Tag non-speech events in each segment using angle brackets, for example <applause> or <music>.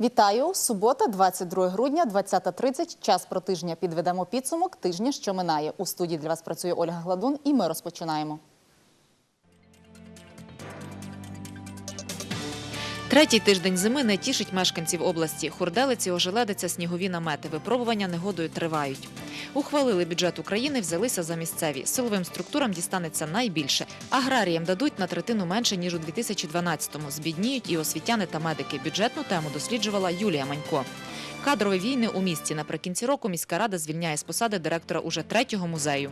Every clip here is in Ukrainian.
Вітаю! Субота, 22 грудня, 20.30. Час про тижня. Підведемо підсумок тижня, що минає. У студії для вас працює Ольга Гладун, і ми розпочинаємо. Третій тиждень зими не тішить мешканців області. Хурделиці, ожеледиця, снігові намети. Випробування негодою тривають. Ухвалили бюджет України, взялися за місцеві. Силовим структурам дістанеться найбільше. Аграріям дадуть на третину менше ніж у 2012-му. Збідніють і освітяни та медики. Бюджетну тему досліджувала Юлія Манько. Кадрові війни у місті наприкінці року міська рада звільняє з посади директора уже третього музею.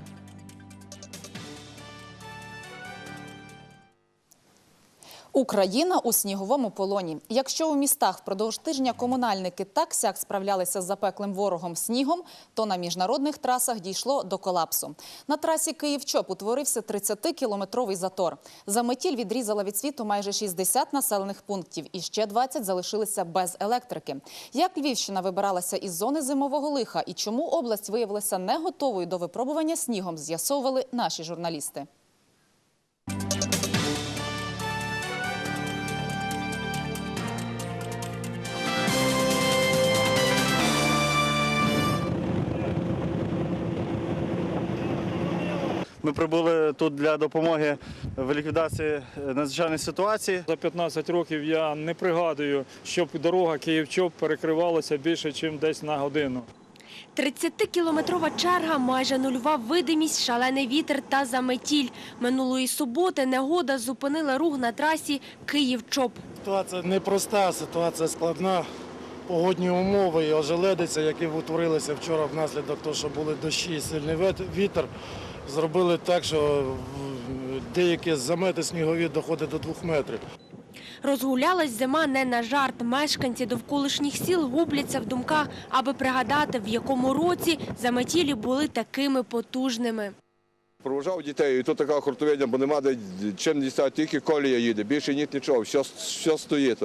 Україна у сніговому полоні. Якщо у містах впродовж тижня комунальники так сяк справлялися з запеклим ворогом снігом, то на міжнародних трасах дійшло до колапсу. На трасі Київ-Чоп утворився 30-кілометровий затор. Заметіль відрізала від світу майже 60 населених пунктів, і ще 20 залишилися без електрики. Як Львівщина вибиралася із зони зимового лиха і чому область виявилася не готовою до випробування снігом, з'ясовували наші журналісти. Ми прибули тут для допомоги в ліквідації е, надзвичайної ситуації. За 15 років я не пригадую, щоб дорога Київ-Чоп перекривалася більше, ніж десь на годину. 30-кілометрова черга, майже нульова видимість, шалений вітер та заметіль. Минулої суботи негода зупинила рух на трасі Київ-Чоп. Ситуація непроста, ситуація складна. Погодні умови і ожеледиця, які утворилися вчора внаслідок того, що були дощі і сильний вітер, зробили так, що деякі замети снігові доходять до двох метрів. Розгулялась зима не на жарт. Мешканці довколишніх сіл губляться в думках, аби пригадати, в якому році заметілі були такими потужними. Провожав дітей, і тут така хуртовиня, бо нема де чим дістати, тільки колія їде, більше ні нічого, все, все стоїть.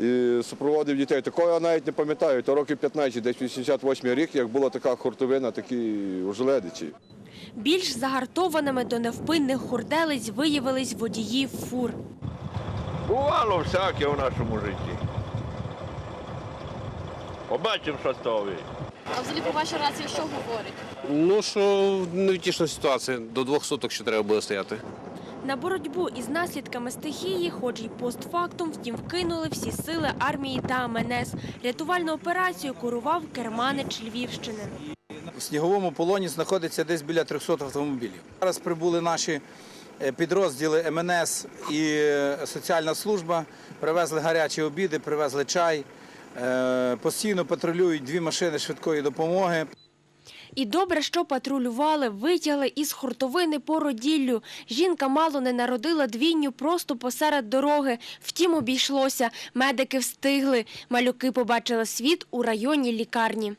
І супроводив дітей. Такого я навіть не пам'ятаю, то років 15, десь 88 рік, як була така хуртовина, такі ожеледичі. Більш загартованими до невпинних хурделиць виявились водії фур. Бувало всяке в нашому житті. Побачимо, що з того вийде. А взагалі по вашій рації що говорить? Ну що невтішна ситуація. До двох суток ще треба буде стояти. На боротьбу із наслідками стихії, хоч і постфактум, втім вкинули всі сили армії та МНС. Рятувальну операцію курував керманич Львівщини. У сніговому полоні знаходиться десь біля 300 автомобілів. Зараз прибули наші е, підрозділи МНС і е, соціальна служба, привезли гарячі обіди, привезли чай. Е, Постійно патрулюють дві машини швидкої допомоги. І добре, що патрулювали, витягли із хуртовини породіллю. Жінка мало не народила двійню просто посеред дороги. Втім, обійшлося. Медики встигли. Малюки побачили світ у районній лікарні.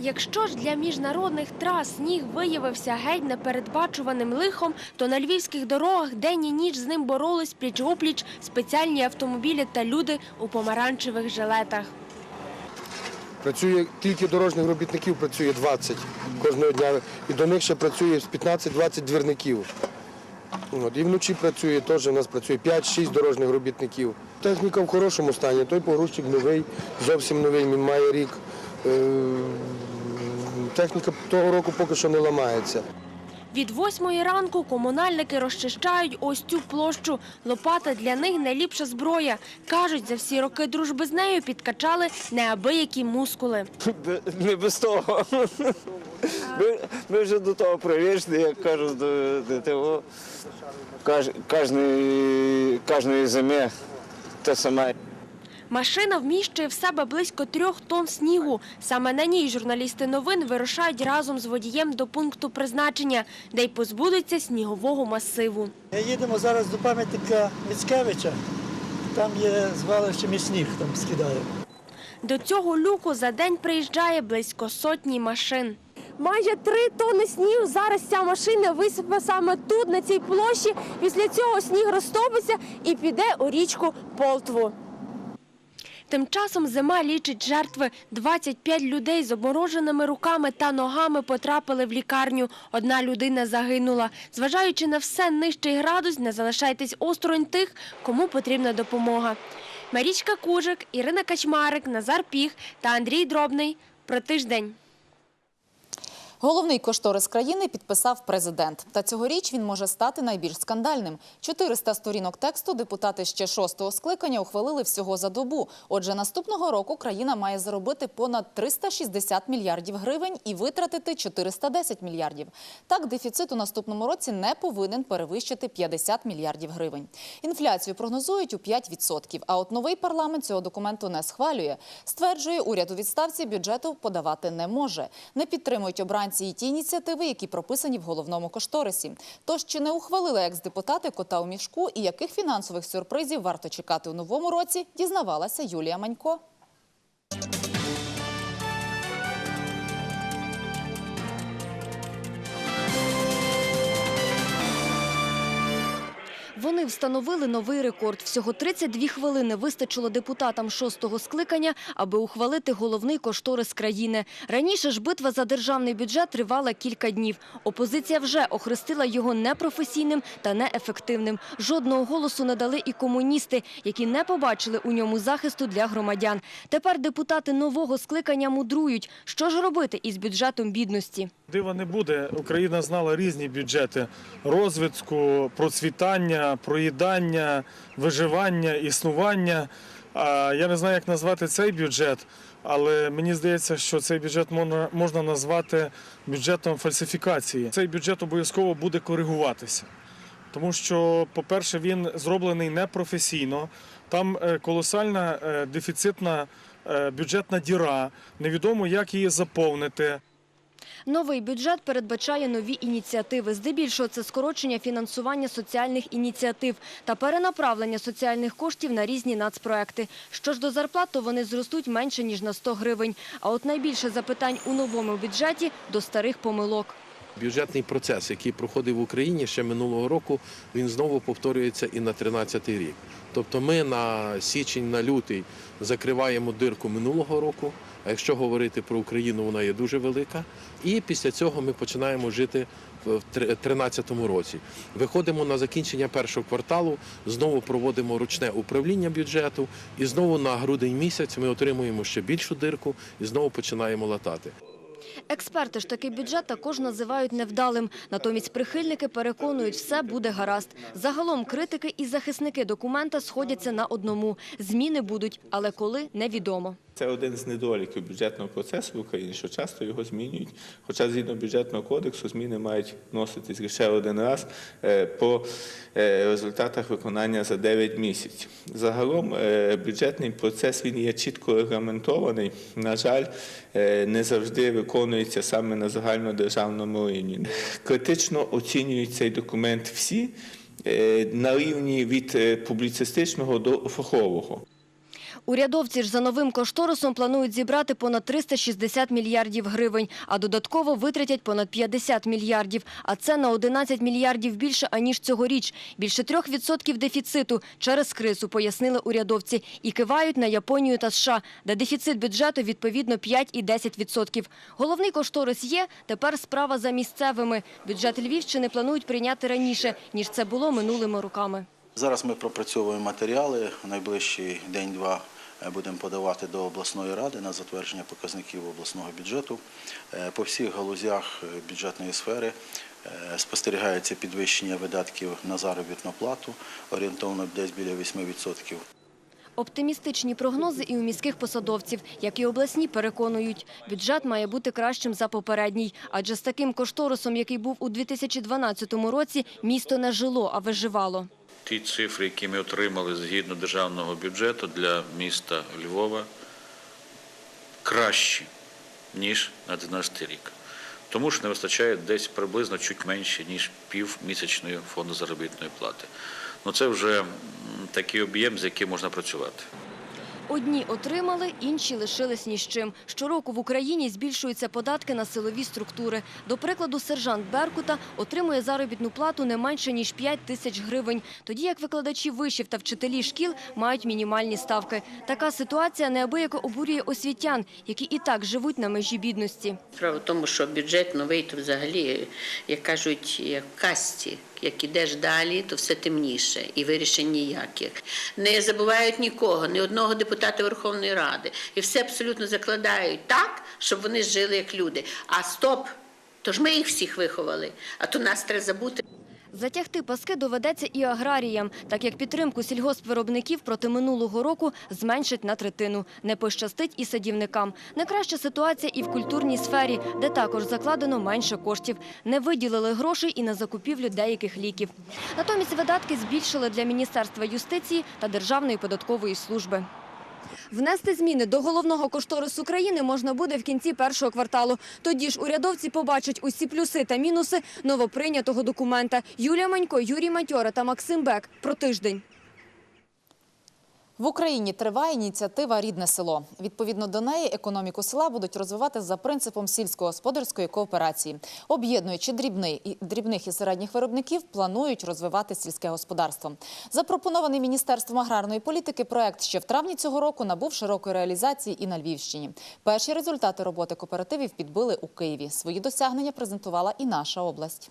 Якщо ж для міжнародних трас сніг виявився геть непередбачуваним лихом, то на львівських дорогах день і ніч з ним боролись пліч-опліч спеціальні автомобілі та люди у помаранчевих жилетах. Працює тільки дорожніх робітників працює 20 кожного дня. І до них ще працює 15-20 двірників. От, і вночі працює теж, у нас працює 5-6 дорожніх робітників. Техніка в хорошому стані, той погрузчик новий, зовсім новий, він має рік. Е, Техніка того року поки що не ламається. Від восьмої ранку комунальники розчищають ось цю площу. Лопата для них найліпша зброя. Кажуть, за всі роки дружби з нею підкачали неабиякі мускули. Не без того. Ми, ми вже до того привичні, як кажуть, до, кожної зими те саме. Машина вміщує в себе близько трьох тонн снігу. Саме на ній журналісти новин вирушають разом з водієм до пункту призначення, де й позбудуться снігового масиву. Їдемо зараз до пам'ятника Міцкевича. Там є звалище і сніг, там скидає. До цього люку за день приїжджає близько сотні машин. Майже три тонни снігу зараз ця машина висипе саме тут, на цій площі. Після цього сніг розтопиться і піде у річку Полтву. Тим часом зима лічить жертви. 25 людей з обмороженими руками та ногами потрапили в лікарню. Одна людина загинула. Зважаючи на все нижчий градус, не залишайтесь осторонь тих, кому потрібна допомога. Марічка Кужик, Ірина Качмарик, Назар Піх та Андрій Дробний. Про тиждень. Головний кошторис країни підписав президент. Та цьогоріч він може стати найбільш скандальним. 400 сторінок тексту депутати ще шостого скликання ухвалили всього за добу. Отже, наступного року країна має заробити понад 360 мільярдів гривень і витратити 410 мільярдів. Так, дефіцит у наступному році не повинен перевищити 50 мільярдів гривень. Інфляцію прогнозують у 5%, а от новий парламент цього документу не схвалює. Стверджує, уряд у відставці бюджету подавати не може. Не підтримують обранці і ті ініціативи, які прописані в головному кошторисі. Тож чи не ухвалили екс-депутати кота у мішку і яких фінансових сюрпризів варто чекати у новому році, дізнавалася Юлія Манько. Вони встановили новий рекорд. Всього 32 хвилини вистачило депутатам шостого скликання, аби ухвалити головний кошторис країни. Раніше ж битва за державний бюджет тривала кілька днів. Опозиція вже охрестила його непрофесійним та неефективним. Жодного голосу не дали і комуністи, які не побачили у ньому захисту для громадян. Тепер депутати нового скликання мудрують. Що ж робити із бюджетом бідності? Дива не буде. Україна знала різні бюджети розвитку, процвітання, проїдання, виживання, існування. Я не знаю, як назвати цей бюджет, але мені здається, що цей бюджет можна, назвати бюджетом фальсифікації. Цей бюджет обов'язково буде коригуватися. Тому що, по-перше, він зроблений непрофесійно. Там е, колосальна е, дефіцитна е, бюджетна діра. Невідомо, як її заповнити. Новий бюджет передбачає нові ініціативи. Здебільшого це скорочення фінансування соціальних ініціатив та перенаправлення соціальних коштів на різні нацпроекти. Що ж до зарплат, то вони зростуть менше, ніж на 100 гривень. А от найбільше запитань у новому бюджеті – до старих помилок. Бюджетний процес, який проходив в Україні ще минулого року, він знову повторюється і на 13 рік. Тобто ми на січень, на лютий закриваємо дирку минулого року, а якщо говорити про Україну, вона є дуже велика. І після цього ми починаємо жити в 2013 році. Виходимо на закінчення першого кварталу, знову проводимо ручне управління бюджету, і знову на грудень місяць ми отримуємо ще більшу дирку і знову починаємо латати. Експерти ж такий бюджет також називають невдалим. Натомість прихильники переконують, все буде гаразд. Загалом критики і захисники документа сходяться на одному. Зміни будуть, але коли – невідомо. Це один з недоліків бюджетного процесу в Україні, що часто його змінюють. Хоча згідно бюджетного кодексу зміни мають вноситись лише один раз е, по е, результатах виконання за 9 місяців. Загалом е, бюджетний процес він є чітко регламентований. На жаль, не завжди виконується саме на загальнодержавному рівні. Критично оцінюють цей документ всі на рівні від публіцистичного до фахового. Урядовці ж за новим кошторисом планують зібрати понад 360 мільярдів гривень, а додатково витратять понад 50 мільярдів. А це на 11 мільярдів більше, аніж цьогоріч. Більше 3% дефіциту через кризу, пояснили урядовці. І кивають на Японію та США, де дефіцит бюджету відповідно 5 і 10%. Головний кошторис є, тепер справа за місцевими. Бюджет Львівщини планують прийняти раніше, ніж це було минулими роками. Зараз ми пропрацьовуємо матеріали. Найближчий день-два е, будемо подавати до обласної ради на затвердження показників обласного бюджету. Е, По всіх галузях е, бюджетної сфери спостерігається підвищення видатків на заробітну плату, орієнтовно десь біля 8%. Оптимістичні прогнози і у міських посадовців, як і обласні, переконують, бюджет має бути кращим за попередній. Адже з таким кошторисом, який був у 2012 році, місто не жило, а виживало. Ті цифри, які ми отримали згідно державного бюджету для міста Львова, кращі, ніж на 12 рік. Тому що не вистачає десь приблизно чуть менше, ніж півмісячної фонду заробітної плати. Ну це вже такий об'єм, з яким можна працювати. Одні отримали, інші лишились ні з чим. Щороку в Україні збільшуються податки на силові структури. До прикладу, сержант Беркута отримує заробітну плату не менше, ніж 5 тисяч гривень. Тоді як викладачі вишів та вчителі шкіл мають мінімальні ставки. Така ситуація неабияко обурює освітян, які і так живуть на межі бідності. Справа в тому, що бюджет новий, то взагалі, як кажуть, як касті. Як ідеш далі, то все темніше і вирішень ніяких. Не забувають нікого, ні одного депутата Верховної Ради. І все абсолютно закладають так, щоб вони жили як люди. А стоп! То ж ми їх всіх виховали, а то нас треба забути. Затягти паски доведеться і аграріям, так як підтримку сільгоспвиробників проти минулого року зменшить на третину. Не пощастить і садівникам. Не краща ситуація і в культурній сфері, де також закладено менше коштів. Не виділили грошей і на закупівлю деяких ліків. Натомість видатки збільшили для Міністерства юстиції та Державної податкової служби. Внести зміни до головного кошторису країни можна буде в кінці першого кварталу. Тоді ж урядовці побачать усі плюси та мінуси новоприйнятого документа. Юлія Манько, Юрій Матьора та Максим Бек. Про тиждень. В Україні триває ініціатива Рідне село. Відповідно до неї, економіку села будуть розвивати за принципом сільськогосподарської кооперації. Об'єднуючи дрібних і середніх виробників, планують розвивати сільське господарство. Запропонований міністерством аграрної політики проект ще в травні цього року набув широкої реалізації і на Львівщині. Перші результати роботи кооперативів підбили у Києві. Свої досягнення презентувала і наша область.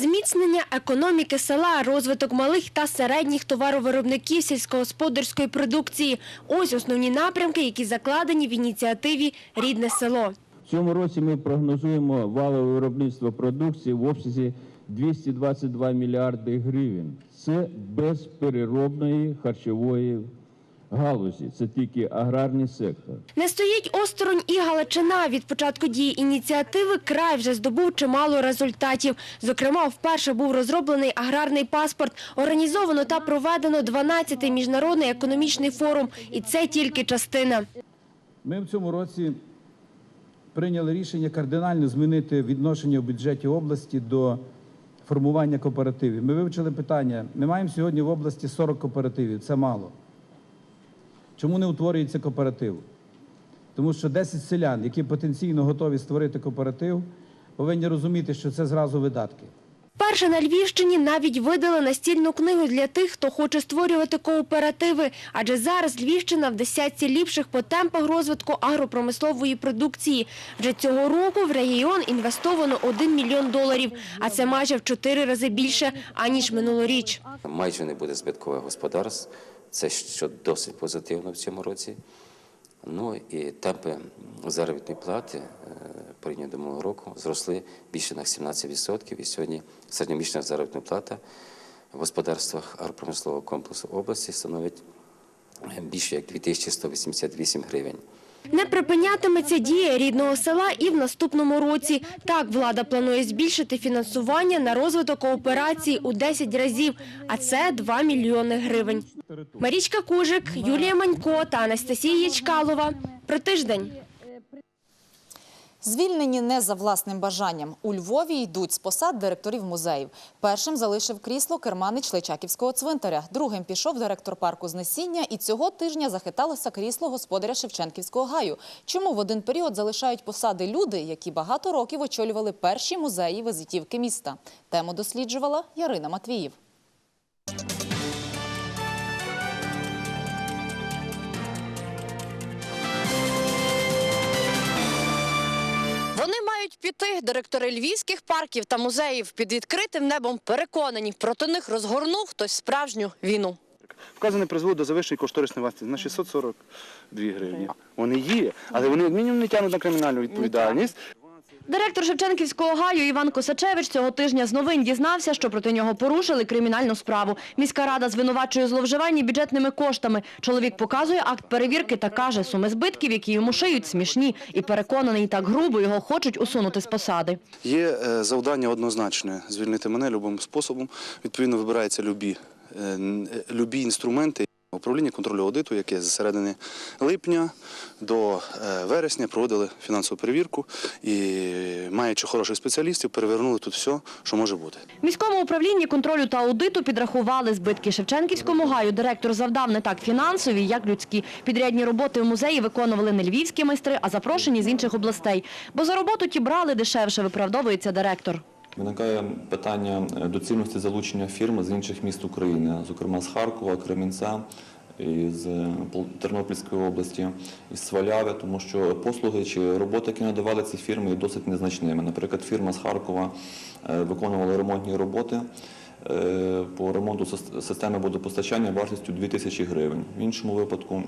Зміцнення економіки села, розвиток малих та середніх товаровиробників сільськогосподарської продукції – ось основні напрямки, які закладені в ініціативі «Рідне село». В цьому році ми прогнозуємо валове виробництво продукції в обсязі 222 мільярди гривень. Це без переробної харчової галузі. Це тільки аграрний сектор. Не стоїть осторонь і Галичина. Від початку дії ініціативи край вже здобув чимало результатів. Зокрема, вперше був розроблений аграрний паспорт. Організовано та проведено 12-й міжнародний економічний форум. І це тільки частина. Ми в цьому році прийняли рішення кардинально змінити відношення в бюджеті області до формування кооперативів. Ми вивчили питання. Ми маємо сьогодні в області 40 кооперативів. Це мало. Чому не утворюється кооператив? Тому що 10 селян, які потенційно готові створити кооператив, повинні розуміти, що це зразу видатки. Перше на Львівщині навіть видали настільну книгу для тих, хто хоче створювати кооперативи. Адже зараз Львівщина в десятці ліпших по темпах розвитку агропромислової продукції. Вже цього року в регіон інвестовано 1 мільйон доларів, а це майже в чотири рази більше, аніж минулоріч. Майже не буде збиткових господарств. Це що досить позитивно в цьому році. Ну і темпи заробітної плати е, порівняно минулого року зросли більше на 17%. І сьогодні середньомісячна заробітна плата в господарствах агропромислового комплексу області становить е, більше як 2188 гривень. Не припинятиметься дія рідного села і в наступному році. Так, влада планує збільшити фінансування на розвиток кооперації у 10 разів, а це 2 мільйони гривень. Марічка Кужик, Юлія Манько та Анастасія Ячкалова. Про тиждень. Звільнені не за власним бажанням. У Львові йдуть з посад директорів музеїв. Першим залишив крісло керманич Личаківського цвинтаря. Другим пішов директор парку Знесіння. І цього тижня захиталося крісло господаря Шевченківського гаю. Чому в один період залишають посади люди, які багато років очолювали перші музеї визитівки міста? Тему досліджувала Ярина Матвіїв. Піти. Директори львівських парків та музеїв під відкритим небом переконані, проти них розгорнув хтось справжню війну. Вказане призводить до завищення кошторисної вартості на 642 гривні. Вони є, але вони мінімум не тягнуть на кримінальну відповідальність. Директор Шевченківського гаю Іван Косачевич цього тижня з новин дізнався, що проти нього порушили кримінальну справу. Міська рада звинувачує у зловживанні бюджетними коштами. Чоловік показує акт перевірки та каже, суми збитків, які йому шиють, смішні. І переконаний, так грубо його хочуть усунути з посади. Є е, завдання однозначне звільнити мене любим способом. Відповідно, вибираються любі, е, е, любі інструменти. Управління контролю аудиту, яке з середини липня до е, вересня проводили фінансову перевірку і, маючи хороших спеціалістів, перевернули тут все, що може бути. В міському управлінні контролю та аудиту підрахували збитки Шевченківському гаю. Директор завдав не так фінансові, як людські. Підрядні роботи в музеї виконували не львівські майстри, а запрошені з інших областей. Бо за роботу ті брали дешевше, виправдовується директор. Виникає питання е, доцільності залучення фірм з інших міст України, зокрема з Харкова, Кремінця, із е, Тернопільської області, із Сваляви, тому що послуги чи роботи, які надавали ці фірми, є досить незначними. Наприклад, фірма з Харкова е, виконувала ремонтні роботи по ремонту системи водопостачання вартістю 2 тисячі гривень. В іншому випадку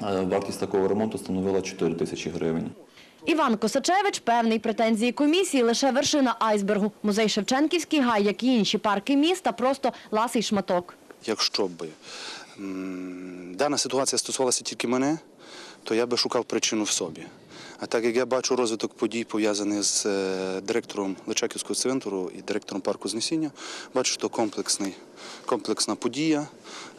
вартість такого ремонту становила 4 тисячі гривень. Іван Косачевич певний претензії комісії лише вершина айсбергу. Музей Шевченківський гай, як і інші парки міста, просто ласий шматок. Якщо б дана ситуація стосувалася тільки мене, то я би шукав причину в собі. А так як я бачу розвиток подій, пов'язаний з е, директором Личаківського центру і директором парку Знесіння, бачу, що комплексний, комплексна подія,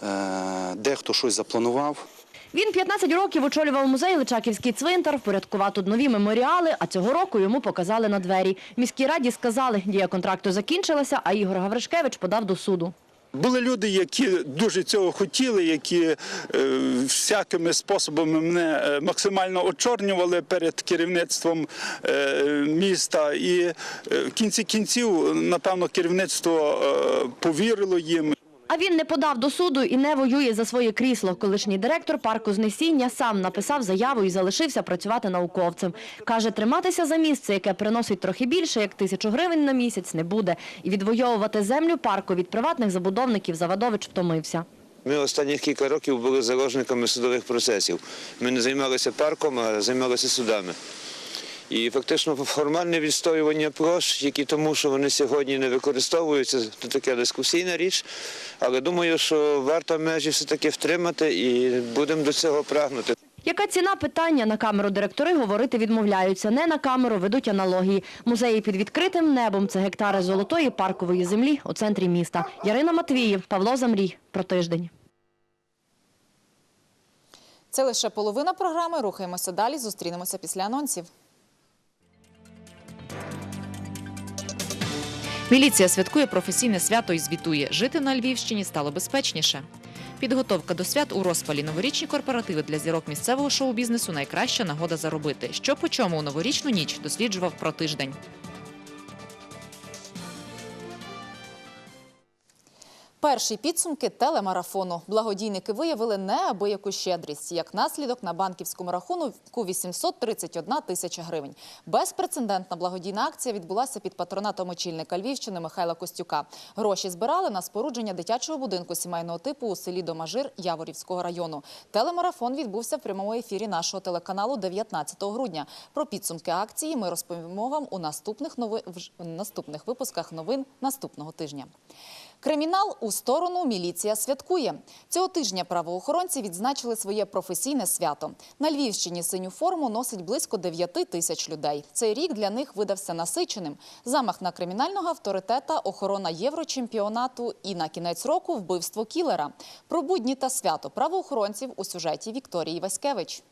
е, дехто щось запланував. Він 15 років очолював музей Личаківський цвинтар, впорядкував тут нові меморіали, а цього року йому показали на двері. Міській раді сказали, дія контракту закінчилася, а Ігор Гавришкевич подав до суду. Були люди, які дуже цього хотіли, які е, всякими способами мене е, максимально очорнювали перед керівництвом е, міста. І в кінці кінців, напевно, керівництво повірило їм. А він не подав до суду і не воює за своє крісло. Колишній директор парку знесіння сам написав заяву і залишився працювати науковцем. Каже, триматися за місце, яке приносить трохи більше, як тисячу гривень на місяць, не буде. І відвоювати землю парку від приватних забудовників Завадович втомився. Ми останні кілька років були заложниками судових процесів. Ми не займалися парком, а займалися судами. І фактично формальне відстоювання площ, які тому, що вони сьогодні не використовуються, це така дискусійна річ. Але думаю, що варто межі все-таки втримати і будемо до цього прагнути. Яка ціна питання на камеру директори говорити відмовляються. Не на камеру ведуть аналогії. Музеї під відкритим небом це гектари золотої паркової землі у центрі міста. Ярина Матвіїв, Павло Замрій. Про тиждень. Це лише половина програми. Рухаємося далі. Зустрінемося після анонсів. Міліція святкує професійне свято і звітує. Жити на Львівщині стало безпечніше. Підготовка до свят у розпалі. Новорічні корпоративи для зірок місцевого шоу-бізнесу найкраща нагода заробити. Що по чому у новорічну ніч досліджував про тиждень. Перші підсумки телемарафону. Благодійники виявили неабияку щедрість. Як наслідок на банківському рахунку 831 тисяча гривень. Безпрецедентна благодійна акція відбулася під патронатом очільника Львівщини Михайла Костюка. Гроші збирали на спорудження дитячого будинку сімейного типу у селі Домажир Яворівського району. Телемарафон відбувся в прямому ефірі нашого телеканалу 19 грудня. Про підсумки акції ми розповімо вам у наступних нови... випусках новин наступного тижня. Кримінал у сторону міліція святкує. Цього тижня правоохоронці відзначили своє професійне свято. На Львівщині синю форму носить близько 9 тисяч людей. Цей рік для них видався насиченим. Замах на кримінального авторитета, охорона єврочемпіонату і на кінець року вбивство кілера. Про будні та свято правоохоронців у сюжеті Вікторії Васькевич.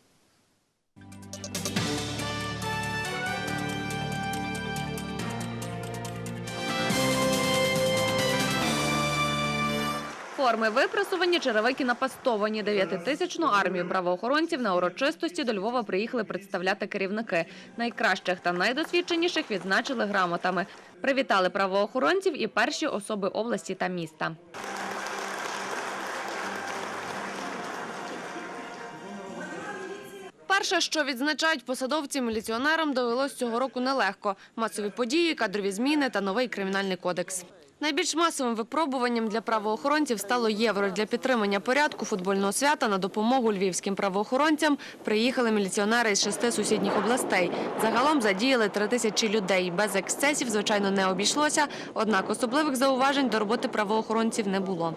Форми випрасувані, черевики напастовані. Дев'ятитисячну армію правоохоронців на урочистості до Львова приїхали представляти керівники. Найкращих та найдосвідченіших відзначили грамотами. Привітали правоохоронців і перші особи області та міста. Перше, що відзначають посадовці міліціонерам, довелось цього року нелегко. Масові події, кадрові зміни та новий кримінальний кодекс. Найбільш масовим випробуванням для правоохоронців стало євро. Для підтримання порядку футбольного свята на допомогу львівським правоохоронцям приїхали міліціонери із шести сусідніх областей. Загалом задіяли три тисячі людей. Без ексцесів, звичайно, не обійшлося, однак особливих зауважень до роботи правоохоронців не було.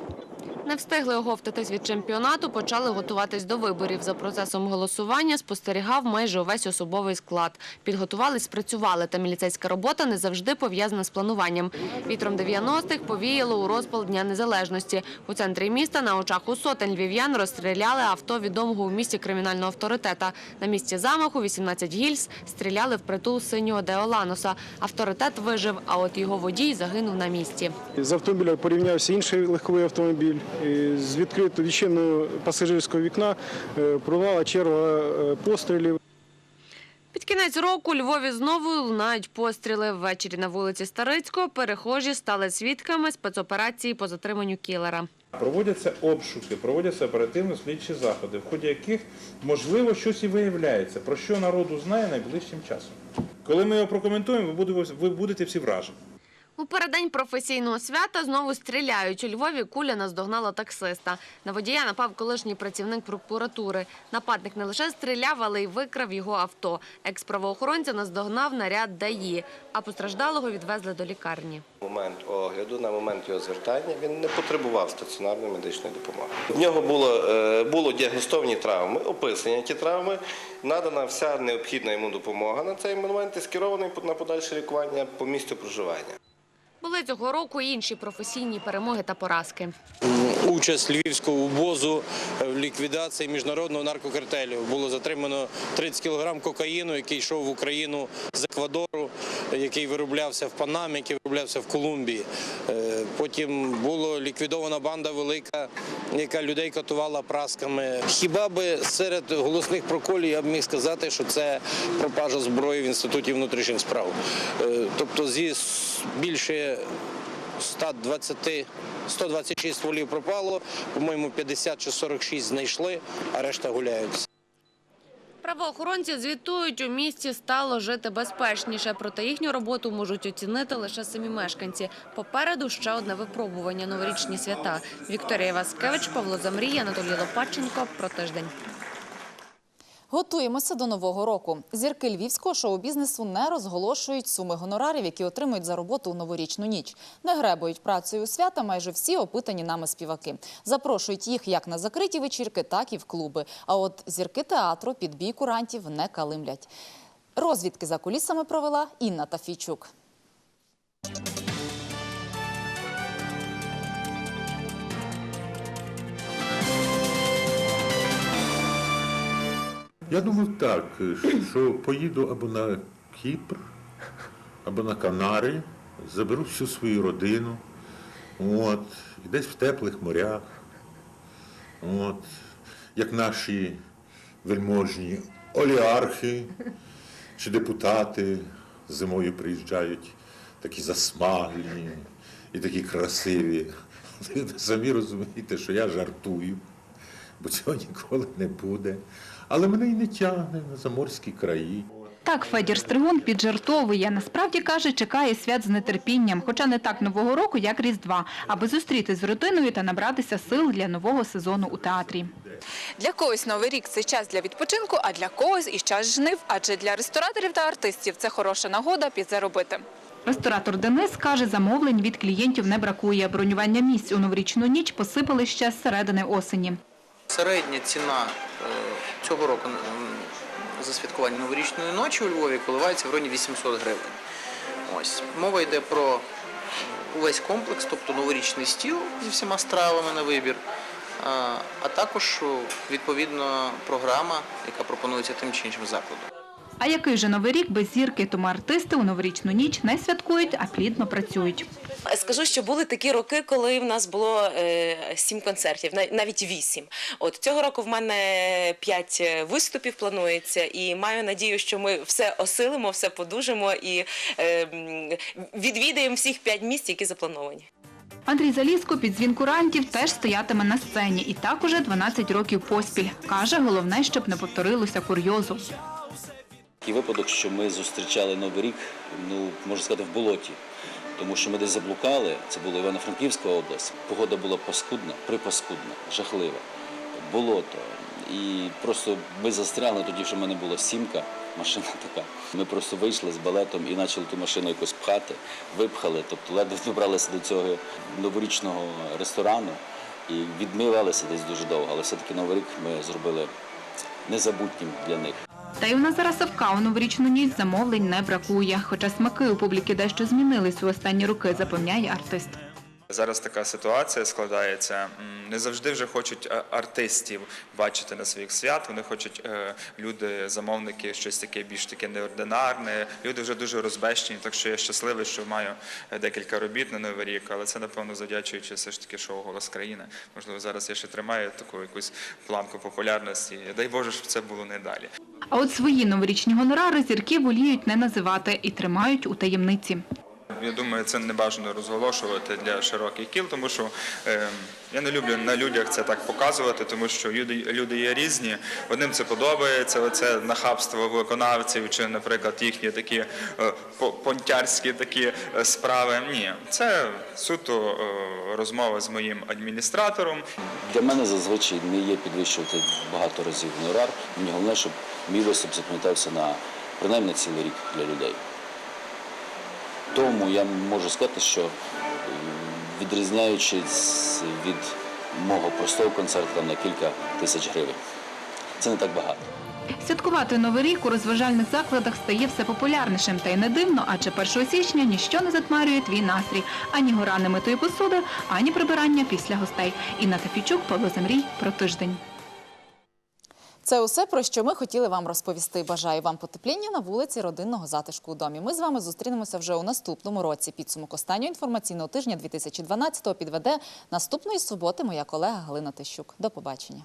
Не встигли оговтатись від чемпіонату, почали готуватись до виборів. За процесом голосування спостерігав майже увесь особовий склад. Підготувались, спрацювали, та міліцейська робота не завжди пов'язана з плануванням. Вітром 90-х повіяло у розпал Дня Незалежності. У центрі міста на очах у сотень львів'ян розстріляли авто відомого у місті кримінального авторитета. На місці замаху 18 гільз стріляли в притул синього Деоланоса. Авторитет вижив, а от його водій загинув на місці. З автомобіля порівнявся інший легковий автомобіль. З відкритого відчиненого пасажирського вікна е, пролунала черга е, пострілів. Під кінець року у Львові знову лунають постріли. Ввечері на вулиці Старицького перехожі стали свідками спецоперації по затриманню кілера. Проводяться обшуки, проводяться оперативно-слідчі заходи, в ході яких можливо щось і виявляється, про що народу знає найближчим часом. Коли ми його прокоментуємо, ви будете всі вражені. У переддень професійного свята знову стріляють. У Львові куля наздогнала таксиста. На водія напав колишній працівник прокуратури. Нападник не лише стріляв, але й викрав його авто. Екс-правоохоронця наздогнав наряд ДАІ, а постраждалого відвезли до лікарні. момент огляду, на момент його звертання, він не потребував стаціонарної медичної допомоги. В нього було, е, було діагностовані травми, описані ті травми, надана вся необхідна йому допомога на цей момент і скерований на подальше лікування по місцю проживання. Були цього року і інші професійні перемоги та поразки. Участь львівського УБОЗу в ліквідації міжнародного наркокартелю. Було затримано 30 кілограм кокаїну, який йшов в Україну з Еквадору, який вироблявся в Панамі, вироблявся в Колумбії. Е, Потім була ліквідована банда велика, яка людей катувала прасками. Хіба би серед голосних проколів я б міг сказати, що це пропажа зброї в інституті внутрішніх справ. Е, Тобто зі більше 120, 126 стволів пропало, по-моєму, 50 чи 46 знайшли, а решта гуляють. Правоохоронці звітують, у місті стало жити безпечніше, проте їхню роботу можуть оцінити лише самі мешканці. Попереду ще одне випробування – новорічні свята. Вікторія Васкевич, Павло Замрій, Анатолій Лопаченко Про тиждень. Готуємося до нового року. Зірки львівського шоу-бізнесу не розголошують суми гонорарів, які отримують за роботу у новорічну ніч. Не гребують працею у свята майже всі опитані нами співаки. Запрошують їх як на закриті вечірки, так і в клуби. А от зірки театру під бій курантів не калимлять. Розвідки за кулісами провела Інна Тафійчук. Я думав так, що поїду або на Кіпр, або на Канари, заберу всю свою родину, от, і десь в теплих морях, от, як наші вельможні олігархи чи депутати зимою приїжджають, такі засмаглені і такі красиві. Ви самі розумієте, що я жартую, бо цього ніколи не буде. Але мене й не тягне на заморські краї. Так, Федір Стригун піджартовує. Насправді, каже, чекає свят з нетерпінням, хоча не так Нового року, як Різдва, аби зустріти з родиною та набратися сил для нового сезону у театрі. Для когось новий рік це час для відпочинку, а для когось і час жнив. Адже для рестораторів та артистів це хороша нагода підзаробити. Ресторатор Денис каже, замовлень від клієнтів не бракує. Бронювання місць у новорічну ніч посипали ще з середини осені. Середня ціна е, цього року за святкування новорічної ночі у Львові коливається в районі 800 гривень. Ось мова йде про увесь комплекс, тобто новорічний стіл зі всіма стравами на вибір, а, також відповідно програма, яка пропонується тим чи іншим закладом. А який же новий рік без зірки, тому артисти у новорічну ніч не святкують, а плідно працюють. Скажу, що були такі роки, коли в нас було е, сім концертів, нав- навіть вісім. От цього року в мене п'ять виступів планується, і маю надію, що ми все осилимо, все подужимо і е, відвідаємо всіх п'ять місць, які заплановані. Андрій Залізко під дзвін курантів теж стоятиме на сцені. І так уже 12 років поспіль. Каже, головне, щоб не повторилося курйозу. Такий випадок, що ми зустрічали Новий рік, ну можна сказати, в болоті. Тому що ми десь заблукали, це була Івано-Франківська область. Погода була паскудна, припаскудна, жахлива, болото. І просто ми застряли тоді, що в мене була сімка, машина <laughs> така. Ми просто вийшли з балетом і почали ту машину якось пхати, випхали, тобто ледве добралися до цього новорічного ресторану і відмивалися десь дуже довго. Але все-таки Новий рік ми зробили незабутнім для них. Та й у новорічну ніч замовлень не бракує. Хоча смаки у публіки дещо змінились у останні роки, запевняє артист. Зараз така ситуація складається. Не завжди вже хочуть е, артистів бачити на своїх свят. Вони хочуть е, люди, замовники, щось таке більш таке неординарне. Люди вже дуже розбещені, так що я щасливий, що маю е, декілька робіт на новий рік, але це напевно завдячуючи все ж таки шоу Голос країни. Можливо, зараз я ще тримаю таку якусь планку популярності. Дай Боже, щоб це було не далі. А от свої новорічні гонорари зірки воліють не називати і тримають у таємниці. Я думаю, це не бажано розголошувати для широких кіл, тому що е, я не люблю на людях це так показувати, тому що люди, люди є різні. Одним це подобається, оце нахабство виконавців, чи, наприклад, їхні такі е, понтярські такі е, справи. Ні, це суто е, розмова з моїм адміністратором. Для мене зазвичай не є підвищувати багато разів гонорар. Мені головне, щоб мій виступ запам'ятався на принаймні цілий рік для людей. Тому я можу сказати, що відрізняючись від мого простого концерту на кілька тисяч гривень. Це не так багато. Святкувати Новий рік у розважальних закладах стає все популярнішим. Та й не дивно, адже 1 січня ніщо не затмарює твій настрій. Ані гора немитої посуди, ані прибирання після гостей. Інна Тафійчук, Павло Земрій про тиждень. Це усе, про що ми хотіли вам розповісти. Бажаю вам потепління на вулиці родинного затишку у домі. Ми з вами зустрінемося вже у наступному році. Підсумок останнього інформаційного тижня 2012-го підведе наступної суботи моя колега Галина Тищук. До побачення.